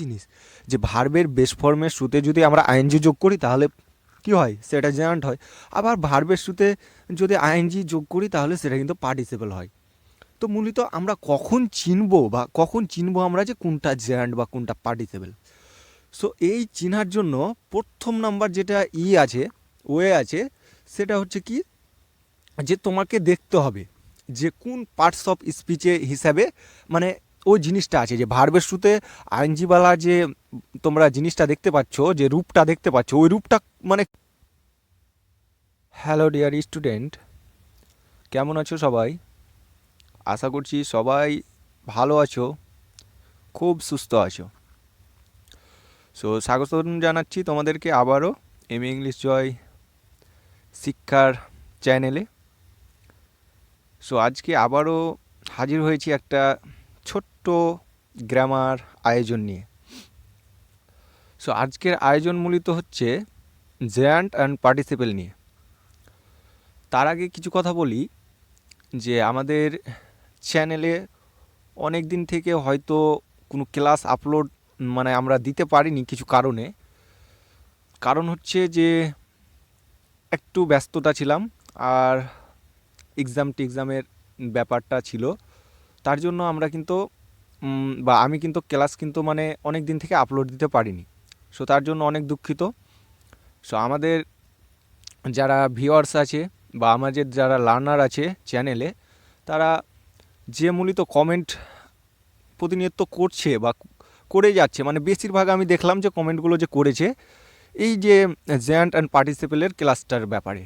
জিনিস, যে ভার্বের বেস ফর্মের শুতে যদি আমরা আইএনজি যোগ করি, তাহলে কি হয়? সেটা জেন্ট হয়। আবার ভার্বের শুতে যদি আইএনজি যোগ করি, তাহলে সেটা কিন্তু পার্টিসিপেল হয়। তো মূলত আমরা কখন চিনবো বা কখন চিনবো আমরা যে কোনটা জেন্ট বা কোনটা পার্টিসিপেল সো এই চিনার জন্য প্রথম নাম্বার যেটা ই আছে ওয়ে আছে, সেটা হচ্ছে কি? যে তোমাকে দেখতে হবে যে কোন পার্টস অফ স্পিচে হিসাবে মানে ওই জিনিসটা আছে যে ভার্বের শুতে আইনজিবালা যে তোমরা জিনিসটা দেখতে পাচ্ছ, যে রূপটা দেখতে পাচ্ছ, ওই রূপটা মানে হ্যালো ডিয়ার স্টুডেন্ট কেমন আছো সবাই? আশা করছি সবাই ভালো আছো, খুব সুস্থ আছো। সো স্বাগত জানাচ্ছি তোমাদেরকে আবারও এম ইংলিশ জয় শিক্ষার চ্যানেলে সো আজকে আবারও হাজির হয়েছি একটা ছোট্ট গ্রামার আয়োজন নিয়ে। সো আজকের আয়োজন মূলত হচ্ছে জেন্ট অ্যান্ড পার্টিসিপেল নিয়ে। তার আগে কিছু কথা বলি যে আমাদের চ্যানেলে অনেক দিন থেকে হয়তো কোনো ক্লাস আপলোড মানে আমরা দিতে পারিনি কিছু কারণে। কারণ হচ্ছে যে একটু ব্যস্ততা ছিলাম আর এক্সাম টেক্সামের ব্যাপারটা ছিল। তার জন্য আমরা কিন্তু বা আমি কিন্তু ক্লাস কিন্তু মানে অনেক দিন থেকে আপলোড দিতে পারিনি। সো তার জন্য অনেক দুঃখিত। সো আমাদের যারা ভিওয়ার্স আছে বা আমাদের যারা লার্নার আছে চ্যানেলে তারা যে মূলত কমেন্ট প্রতিনিয়ত করছে বা করে যাচ্ছে মানে বেশিরভাগ আমি দেখলাম যে কমেন্টগুলো যে করেছে, এই যে জ্যান্ট অ্যান্ড পার্টিসিপেলের ক্লাসটার ব্যাপারে।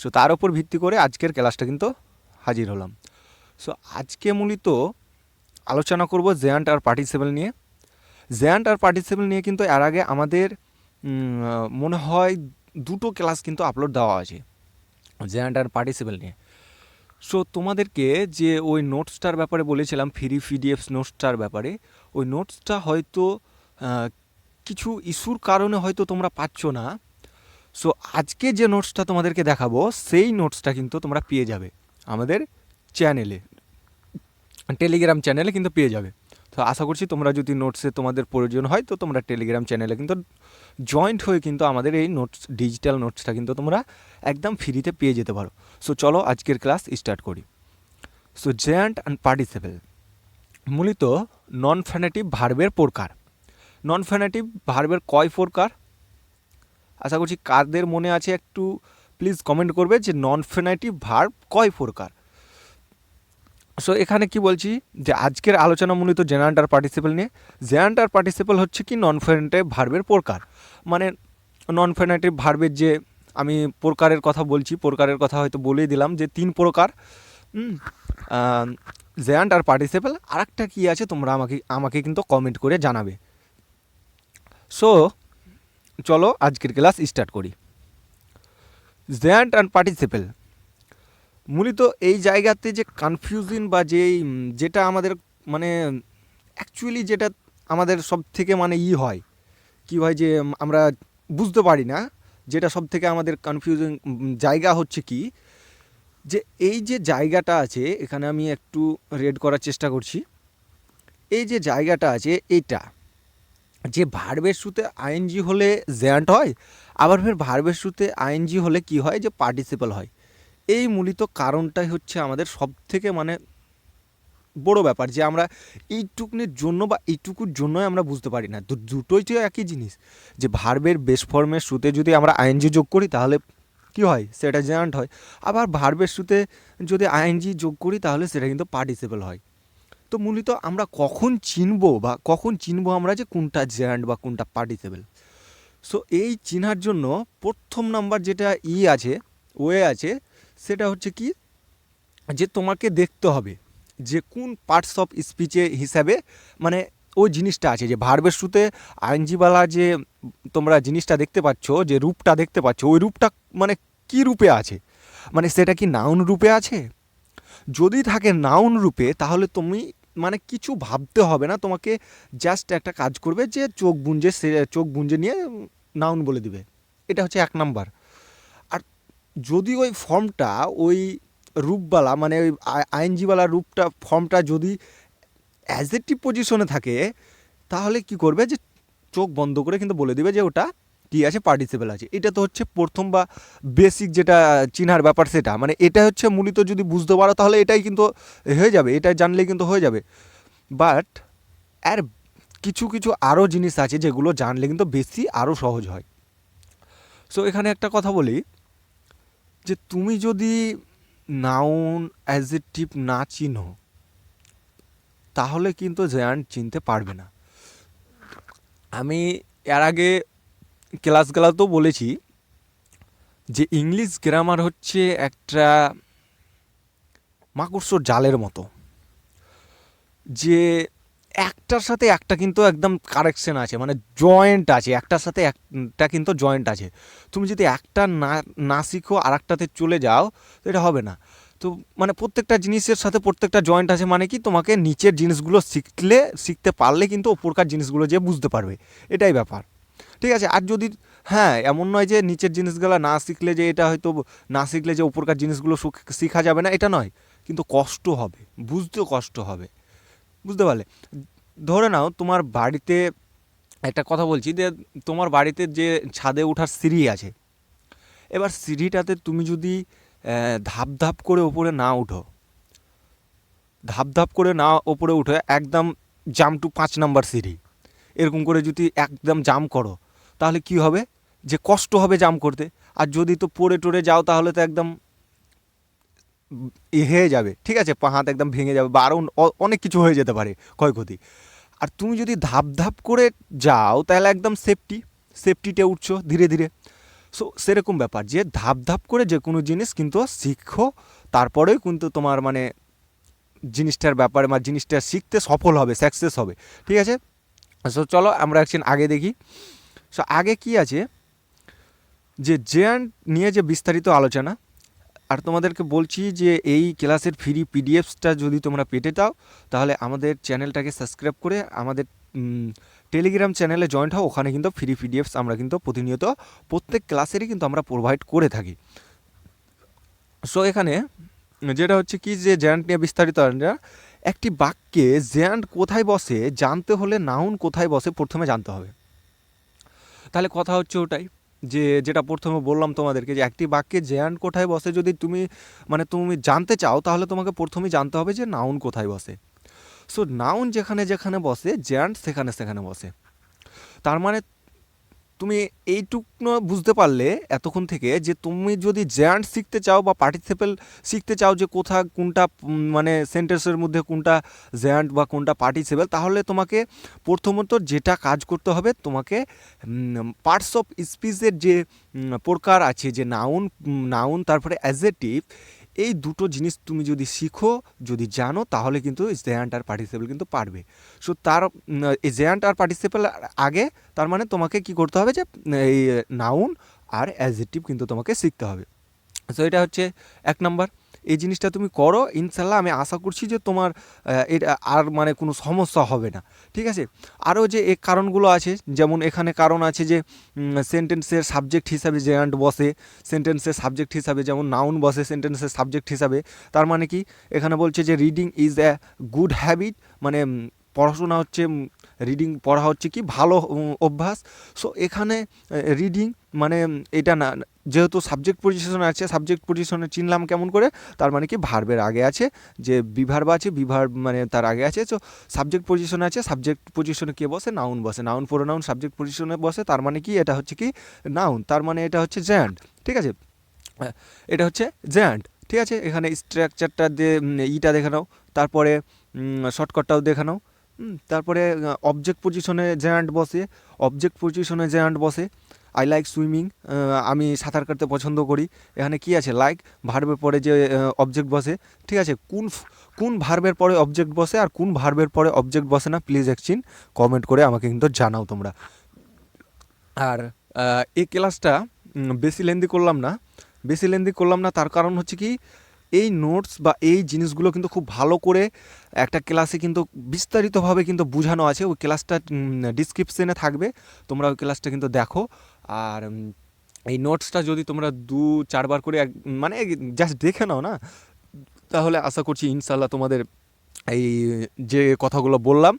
সো তার উপর ভিত্তি করে আজকের ক্লাসটা কিন্তু হাজির হলাম। সো আজকে মূলত আলোচনা করব জ্যান্ট আর পার্টিসিপেল নিয়ে। জ্যান্ট আর পার্টিসিপেল নিয়ে কিন্তু এর আগে আমাদের মনে হয় দুটো ক্লাস কিন্তু আপলোড দেওয়া আছে জ্যান্ট আর পার্টিসিপেল নিয়ে। সো তোমাদেরকে যে ওই নোটসটার ব্যাপারে বলেছিলাম, ফ্রি পিডিএফ নোটসটার ব্যাপারে, ওই নোটসটা হয়তো কিছু ইস্যুর কারণে হয়তো তোমরা পাচ্ছ না। সো আজকে যে নোটসটা তোমাদেরকে দেখাবো, সেই নোটসটা কিন্তু তোমরা পেয়ে যাবে আমাদের চ্যানেলে। টেলিগ্রাম চ্যানেলে কিন্তু পেয়ে যাবে। তো আশা করছি তোমরা যদি নোটসে তোমাদের প্রয়োজন হয়, তো তোমরা টেলিগ্রাম চ্যানেলে কিন্তু জয়েন্ট হয়ে কিন্তু আমাদের এই নোটস ডিজিটাল নোটসটা কিন্তু তোমরা একদম ফ্রিতে পেয়ে যেতে পারো। সো চলো আজকের ক্লাস স্টার্ট করি। সো জেন্ট অ্যান্ড পার্টিসিপেল মূলত নন ফ্যানেটিভ ভার্বের প্রকার। নন ফ্যানেটিভ ভার্বের কয় প্রকার? আশা করছি কাদের মনে আছে একটু প্লিজ কমেন্ট করবে যে নন ফেনাইটিভ ভার্ব কয় প্রকার? সো এখানে কি বলছি? যে আজকের আলোচনা মূলত জেনারেন্ট আর পার্টিসিপেল নিয়ে জেনারেন্ট আর পার্টিসিপেল হচ্ছে কি নন ফেনাইটিভ ভার্বের প্রকার। মানে নন ফেনাইটিভ ভার্বের যে আমি প্রকারের কথা বলছি, প্রকারের কথা হয়তো বলেই দিলাম যে তিন প্রকার। জেয়ান্ট আর পার্টিসিপেল আরেকটা কী আছে তোমরা আমাকে আমাকে কিন্তু কমেন্ট করে জানাবে। সো চলো আজকের ক্লাস স্টার্ট করি। জেন্ট অ্যান্ড পার্টিসিপেল মূলত এই জায়গাতে যে কনফিউশন বা যেই যেটা আমাদের মানে অ্যাকচুয়ালি যেটা আমাদের সব থেকে মানে ই হয়, কি হয় যে আমরা বুঝতে পারি না, যেটা সব থেকে আমাদের কনফিউজিং জায়গা হচ্ছে কি, যে এই যে জায়গাটা আছে, এখানে আমি একটু রেড করার চেষ্টা করছি, এই যে জায়গাটা আছে এইটা যে ভার্বের শুতে আইএনজি হলে জ্যান্ট হয়, আবার ফের ভার্বের শুতে আইএনজি হলে কি হয়, যে পার্টিসিপাল হয়। এই মূলত কারণটাই হচ্ছে আমাদের সব থেকে মানে বড় ব্যাপার যে আমরা এইটুকুনের জন্য বা এইটুকুর জন্যই আমরা বুঝতে পারি না। দুটোই তো একই জিনিস। যে ভার্বের বেস ফর্মের শুতে যদি আমরা আইএনজি যোগ করি তাহলে কি হয়? সেটা জ্যান্ট হয়। আবার ভার্বের শুতে যদি আইএনজি যোগ করি তাহলে সেটা কিন্তু পার্টিসিপাল হয়। তো মূলত আমরা কখন চিনব বা কখন চিনবো আমরা যে কোনটা জ্যান্ট বা কোনটা পার্টিসিপেল? সো এই চিনার জন্য প্রথম নাম্বার যেটা ই আছে, ওয়ে আছে সেটা হচ্ছে কি? যে তোমাকে দেখতে হবে যে কোন পার্টস অফ স্পিচে হিসাবে মানে ওই জিনিসটা আছে। যে ভার্বের শুতে আইনজিবালা যে তোমরা জিনিসটা দেখতে পাচ্ছ, যে রূপটা দেখতে পাচ্ছ, ওই রূপটা মানে কি রূপে আছে? মানে সেটা কি নাউন রূপে আছে? যদি থাকে নাউন রূপে, তাহলে তুমি মানে কিছু ভাবতে হবে না। তোমাকে জাস্ট একটা কাজ করবে যে চোখ বুঞ্জে সে চোখ বুঞ্জে নিয়ে নাউন বলে দিবে। এটা হচ্ছে এক নাম্বার যদি ওই ফর্মটা, ওই রূপবালা মানে ওই আইএনজিওয়ালা রূপটা, ফর্মটা যদি অ্যাজেটিভ পজিশনে থাকে, তাহলে কি করবে যে, চোখ বন্ধ করে কিন্তু বলে দিবে যে ওটা কি আছে পার্টিসিপেল আছে। এটা তো হচ্ছে প্রথম বা বেসিক যেটা চিনার ব্যাপার সেটা। মানে এটা হচ্ছে মূলত যদি বুঝতে পারো, তাহলে এটাই কিন্তু হয়ে যাবে, এটা জানলে কিন্তু হয়ে যাবে। বাট আর কিছু কিছু আরও জিনিস আছে যেগুলো জানলে কিন্তু বেশি আরও সহজ হয়। সো এখানে একটা কথা বলি। যে তুমি যদি নাউন অ্যাজেটিভ না চিনো, তাহলে কিন্তু জ্যান্ট চিনতে পারবে না। আমি এর আগে ক্লাসগুলোতেও বলেছি যে ইংলিশ গ্রামার হচ্ছে একটা মাকড়সর জালের মতো, যে একটার সাথে একটা কিন্তু একদম কারেকশন আছে মানে জয়েন্ট আছে, একটার সাথে একটা কিন্তু জয়েন্ট আছে। তুমি যদি একটা না না শিখো আর একটাতে চলে যাও, তো এটা হবে না। তো মানে প্রত্যেকটা জিনিসের সাথে প্রত্যেকটা জয়েন্ট আছে মানে কি, তোমাকে নিচের জিনিসগুলো শিখলে, শিখতে পারলে কিন্তু ওপরকার জিনিসগুলো যে বুঝতে পারবে, এটাই ব্যাপার। ঠিক আছে? আর যদি হ্যাঁ এমন নয় যে নিচের জিনিসগুলো না শিখলে যে এটা হয়তো, না শিখলে যে ওপরকার জিনিসগুলো শেখা যাবে না, এটা নয়। কিন্তু কষ্ট হবে, বুঝতেও কষ্ট হবে। বুঝতে পারলে। ধরে নাও তোমার বাড়িতে একটা কথা বলছি যে তোমার বাড়িতে যে ছাদে ওঠার সিঁড়ি আছে, এবার সিঁড়িটাতে তুমি যদি ধাপ ধাপ করে ওপরে না উঠো, ধাপ ধাপ করে না ওপরে উঠে, একদম জাম টু পাঁচ নাম্বার সিঁড়ি। এরকম করে যদি একদম জাম করো, তাহলে কি হবে? যে কষ্ট হবে জাম করতে। আর যদি তো পড়ে টরে যাও, তাহলে তো একদম হয়ে যাবে, ঠিক আছে? পা, হাত একদম ভেঙে যাবে বা আরও অনেক কিছু হয়ে যেতে পারে ক্ষয়ক্ষতি। আর তুমি যদি ধাপ ধাপ করে যাও, তাহলে একদম সেফটি সেফটিতে উঠছো ধীরে ধীরে। সো সেরকম ব্যাপার। যে ধাপ ধাপ করে যে কোনো জিনিস কিন্তু শিখো, তারপরেও কিন্তু তোমার মানে জিনিসটার ব্যাপারে বা জিনিসটা শিখতে সফল হবে সাকসেস হবে, ঠিক আছে? সো চলো আমরা একদিন আগে দেখি। সো আগে কি আছে? যে জেয়ান্ট নিয়ে যে বিস্তারিত আলোচনা আর তোমাদেরকে বলছি যে এই ক্লাসের ফ্রি পিডিএফসটা যদি তোমরা পেতে চাও, তাহলে আমাদের চ্যানেলটাকে সাবস্ক্রাইব করে আমাদের টেলিগ্রাম চ্যানেলে জয়েন্ট হও। ওখানে কিন্তু ফ্রি পিডিএফস আমরা কিন্তু প্রতিনিয়ত প্রত্যেক ক্লাসেরই কিন্তু আমরা প্রোভাইড করে থাকি। সো এখানে যেটা হচ্ছে কি যে জ্যান্ট নিয়ে বিস্তারিত একটি বাক্যে জ্যান্ট কোথায় বসে, জানতে হলে নাউন কোথায় বসে প্রথমে জানতে হবে। তাহলে কথা হচ্ছে ওটাই। যে যেটা প্রথমে বললাম তোমাদেরকে যে একটি বাক্যে জ্যান্ট কোথায় বসে যদি তুমি মানে তুমি জানতে চাও, তাহলে তোমাকে প্রথমেই জানতে হবে যে নাউন কোথায় বসে। সো নাউন যেখানে যেখানে বসে জ্যান্ট সেখানে সেখানে বসে। তার মানে তুমি এইটুকু বুঝতে পারলে এতক্ষণ থেকে যে তুমি যদি জ্যান্ট শিখতে চাও বা পার্টিসিপেল শিখতে চাও যে কোথা কোনটা মানে সেন্টেন্সের মধ্যে কোনটা জ্যান্ট বা কোনটা পার্টিসিপেল, তাহলে তোমাকে প্রথমত যেটা কাজ করতে হবে তোমাকে পার্টস অফ স্পিচের যে প্রকার আছে যে নাউন নাউন তারপরে অ্যাজেটিভ এই দুটো জিনিস তুমি যদি শিখো, যদি জানো, তাহলে কিন্তু জ্যান্ট আর পার্টিসিপেল কিন্তু পারবে। সো তার এই জ্যান্ট আর পার্টিসিপেল আগে তার মানে তোমাকে কি করতে হবে যে, এই নাউন আর অ্যাজেটিভ কিন্তু তোমাকে শিখতে হবে। সো এটা হচ্ছে এক নাম্বার। এই জিনিসটা তুমি করো ইনশাল্লাহ আমি আশা করছি যে তোমার এটা আর মানে কোনো সমস্যা হবে না। ঠিক আছে? আরও যে এই কারণগুলো আছে, যেমন এখানে কারণ আছে যে সেন্টেন্সের সাবজেক্ট হিসাবে জেন্ট বসে সেন্টেন্সের সাবজেক্ট হিসাবে যেমন নাউন বসে সেন্টেন্সের সাবজেক্ট হিসাবে, তার মানে কি? এখানে বলছে যে reading is a good habit মানে পড়াশোনা হচ্ছে রিডিং পড়া হচ্ছে কি? ভালো অভ্যাস। সো এখানে রিডিং মানে এটা না যেহেতু সাবজেক্ট পজিশনে আছে সাবজেক্ট পজিশনে চিনলাম কেমন করে, তার মানে কি ভার্বের আগে আছে, যে বিভার্ব আছে বিভার মানে তার আগে আছে তো সাবজেক্ট পজিশনে আছে সাবজেক্ট পজিশনে কে বসে? নাউন বসে। নাউন নাউন সাবজেক্ট পজিশনে বসে, তার মানে কি? এটা হচ্ছে কি? নাউন তার মানে এটা হচ্ছে জ্যান্ড ঠিক আছে? এটা হচ্ছে জ্যান্ড ঠিক আছে? এখানে স্ট্রাকচারটা দিয়ে ইটা দেখে নাও। তারপরে শর্টকাটটাও দেখে নাও। তারপরে অবজেক্ট পজিশনে জ্যান্ট বসে অবজেক্ট পজিশনে জ্যান্ট বসে। আই লাইক সুইমিং আমি সাঁতার কাটতে পছন্দ করি। এখানে কি আছে? লাইক ভার্বের পরে যে অবজেক্ট বসে, ঠিক আছে? কোন কোন ভার্বের পরে অবজেক্ট বসে আর কোন ভার্বের পরে অবজেক্ট বসে না প্লিজ একচিন কমেন্ট করে আমাকে কিন্তু জানাও তোমরা। আর এই ক্লাসটা বেশি লেন্দি করলাম না। বেশি লেন্দি করলাম না, তার কারণ হচ্ছে কি, এই নোটস বা এই জিনিসগুলো কিন্তু খুব ভালো করে একটা ক্লাসে কিন্তু বিস্তারিতভাবে কিন্তু বোঝানো আছে। ওই ক্লাসটা ডিসক্রিপশনে থাকবে। তোমরা ওই ক্লাসটা কিন্তু দেখো। আর এই নোটসটা যদি তোমরা দু, চারবার করে এক- মানে জাস্ট দেখে নাও না, তাহলে আশা করছি ইনশাল্লাহ তোমাদের এই যে কথাগুলো বললাম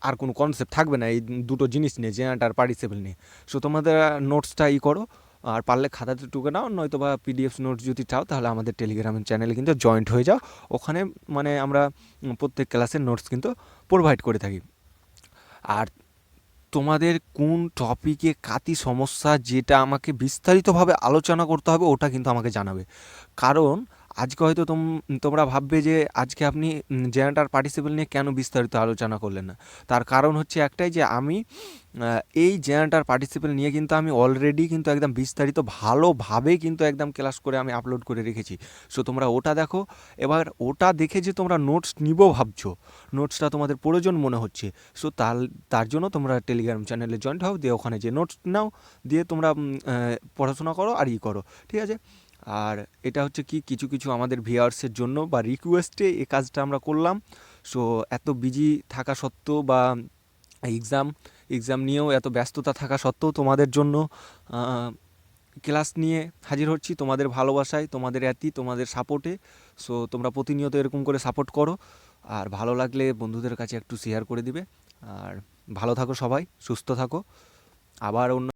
আর কোনো কনসেপ্ট থাকবে না, এই দুটো জিনিস নিয়ে জেনারেট আর পার্টিসিপেল নিয়ে। সো তোমাদের নোটসটা ই করো, আর পারলে খাতাতে টুকে নাও, নয়তো বা পিডিএফ নোটস যদি চাও, তাহলে আমাদের টেলিগ্রাম চ্যানেলে কিন্তু জয়েন্ট হয়ে যাও। ওখানে মানে আমরা প্রত্যেক ক্লাসের নোটস কিন্তু প্রোভাইড করে থাকি। আর তোমাদের কোন টপিকে কাতি সমস্যা যেটা আমাকে বিস্তারিতভাবে আলোচনা করতে হবে ওটা কিন্তু আমাকে জানাবে। কারণ আজকে হয়তো তোম, তোমরা ভাববে যে আজকে আপনি জেনারেটার পার্টিসিপেল নিয়ে কেন বিস্তারিত আলোচনা করলেন না? তার কারণ হচ্ছে একটাই যে আমি এই জেনারেটার পার্টিসিপেল নিয়ে কিন্তু আমি অলরেডি কিন্তু একদম বিস্তারিত ভালোভাবে কিন্তু একদম ক্লাস করে আমি আপলোড করে রেখেছি। সো তোমরা ওটা দেখো। এবার ওটা দেখে যে তোমরা নোটস নিব ভাবছ নোটসটা তোমাদের প্রয়োজন মনে হচ্ছে। সো তার তার জন্য তোমরা টেলিগ্রাম চ্যানেলে জয়েন্ট হও, দিয়ে ওখানে যে নোটস নাও, দিয়ে তোমরা পড়াশোনা করো আর ই করো। ঠিক আছে? আর এটা হচ্ছে কি, কিছু কিছু আমাদের ভিউয়ার্সের জন্য বা রিকোয়েস্টে এই কাজটা আমরা করলাম। সো এত বিজি থাকা সত্ত্বেও বা এক্সাম এক্সাম নিয়েও এত ব্যস্ততা থাকা সত্ত্বেও তোমাদের জন্য ক্লাস নিয়ে হাজির হচ্ছি। তোমাদের ভালোবাসায়, তোমাদের এতি, তোমাদের সাপোর্টে সো তোমরা প্রতিনিয়ত এরকম করে সাপোর্ট করো। আর ভালো লাগলে বন্ধুদের কাছে একটু শেয়ার করে দিবে। আর ভালো থাকো সবাই, সুস্থ থাকো। আবার অন্য